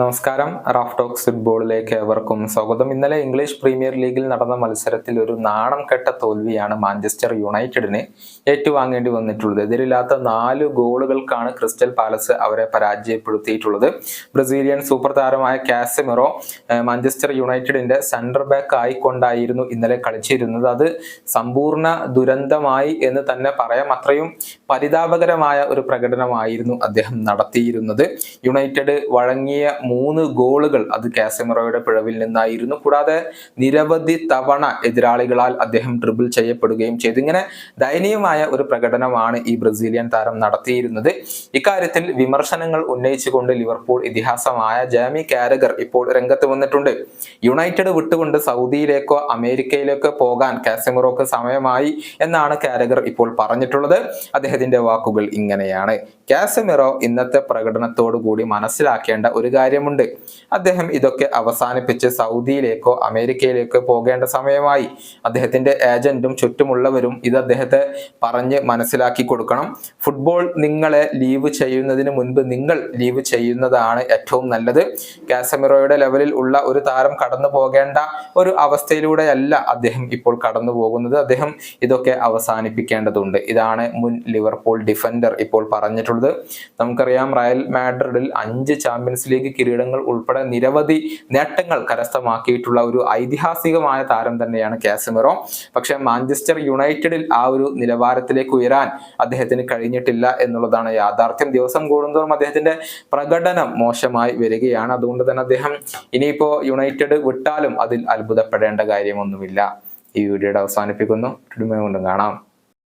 നമസ്കാരം. Raf talks ഫുട്ബോളിലേക്ക് ഏവർക്കും സ്വാഗതം. ഇന്നലെ ഇംഗ്ലീഷ് പ്രീമിയർ ലീഗിൽ നടന്ന മത്സരത്തിൽ ഒരു നാണം കെട്ട തോൽവിയാണ് മാഞ്ചസ്റ്റർ യുണൈറ്റഡിനെ ഏറ്റുവാങ്ങേണ്ടി വന്നിട്ടുള്ളത്. എതിരില്ലാത്ത നാല് ഗോളുകൾക്കാണ് ക്രിസ്റ്റൽ പാലസ് അവരെ പരാജയപ്പെടുത്തിയിട്ടുള്ളത്. ബ്രസീലിയൻ സൂപ്പർ താരമായ കാസമിറോ മാഞ്ചസ്റ്റർ യുണൈറ്റഡിന്റെ സെന്റർ ബാക്ക് ആയിക്കൊണ്ടായിരുന്നു ഇന്നലെ കളിച്ചിരുന്നത്. അത് സമ്പൂർണ ദുരന്തമായി എന്ന് തന്നെ പറയാം. അത്രയും പരിതാപകരമായ ഒരു പ്രകടനമായിരുന്നു അദ്ദേഹം നടത്തിയിരുന്നത്. യുണൈറ്റഡ് വഴങ്ങിയ മൂന്ന് ഗോളുകൾ അത് കാസമിറോയുടെ പിഴവിൽ നിന്നായിരുന്നു. കൂടാതെ നിരവധി തവണ എതിരാളികളാൽ അദ്ദേഹം ഡ്രിബിൾ ചെയ്യപ്പെടുകയും ചെയ്തു. ഇങ്ങനെ ദയനീയമായ ഒരു പ്രകടനമാണ് ഈ ബ്രസീലിയൻ താരം നടത്തിയിരുന്നത്. ഇക്കാര്യത്തിൽ വിമർശനങ്ങൾ ഉന്നയിച്ചുകൊണ്ട് ലിവർപൂൾ ഇതിഹാസമായ ജാമി കാരഗർ ഇപ്പോൾ രംഗത്ത് വന്നിട്ടുണ്ട്. യുണൈറ്റഡ് വിട്ടുകൊണ്ട് സൗദിയിലേക്കോ അമേരിക്കയിലേക്കോ പോകാൻ കാസമിറോക്ക് സമയമായി എന്നാണ് കാരഗർ ഇപ്പോൾ പറഞ്ഞിട്ടുള്ളത്. അദ്ദേഹത്തിന്റെ വാക്കുകൾ ഇങ്ങനെയാണ്. കാസമിറോ ഇന്നത്തെ പ്രകടനത്തോടു കൂടി മനസ്സിലാക്കേണ്ട ഒരു കാര്യമുണ്ട് അദ്ദേഹം ഇതൊക്കെ അവസാനിപ്പിച്ച് സൗദിയിലേക്കോ അമേരിക്കയിലേക്കോ പോകേണ്ട സമയമായി. അദ്ദേഹത്തിന്റെ ഏജന്റും ചുറ്റുമുള്ളവരും ഇത് അദ്ദേഹത്തെ പറഞ്ഞ് മനസ്സിലാക്കി കൊടുക്കണം. ഫുട്ബോൾ നിങ്ങളെ ലീവ് ചെയ്യുന്നതിന് മുൻപ് നിങ്ങൾ ലീവ് ചെയ്യുന്നതാണ് ഏറ്റവും നല്ലത്. കാസമിറോയുടെ ലെവലിൽ ഉള്ള ഒരു താരം കടന്നു പോകേണ്ട ഒരു അവസ്ഥയിലൂടെയല്ല അദ്ദേഹം ഇപ്പോൾ കടന്നു പോകുന്നത്. അദ്ദേഹം ഇതൊക്കെ അവസാനിപ്പിക്കേണ്ടതുണ്ട്. ഇതാണ് മുൻ ലിവർപൂൾ ഡിഫൻഡർ ഇപ്പോൾ പറഞ്ഞിട്ടുള്ളത്. നമുക്കറിയാം റയൽ മാഡ്രിഡിൽ അഞ്ച് ചാമ്പ്യൻസ് ലീഗ് കിരീടങ്ങൾ ഉൾപ്പെടെ നിരവധി നേട്ടങ്ങൾ കരസ്ഥമാക്കിയിട്ടുള്ള ഒരു ഐതിഹാസികമായ താരം തന്നെയാണ് കാസമിറോ. പക്ഷെ മാഞ്ചസ്റ്റർ യുണൈറ്റഡിൽ ആ ഒരു നിലവാരത്തിലേക്ക് ഉയരാൻ അദ്ദേഹത്തിന് കഴിഞ്ഞിട്ടില്ല എന്നുള്ളതാണ് യാഥാർത്ഥ്യം. ദിവസം കൂടുന്തോറും അദ്ദേഹത്തിന്റെ പ്രകടനം മോശമായി വരികയാണ്. അതുകൊണ്ട് തന്നെ അദ്ദേഹം ഇനിയിപ്പോ യുണൈറ്റഡ് വിട്ടാലും അതിൽ അത്ഭുതപ്പെടേണ്ട കാര്യമൊന്നുമില്ല. ഈ വീഡിയോയുടെ അവസാനിപ്പിക്കുന്നു. കൊണ്ടും കാണാം.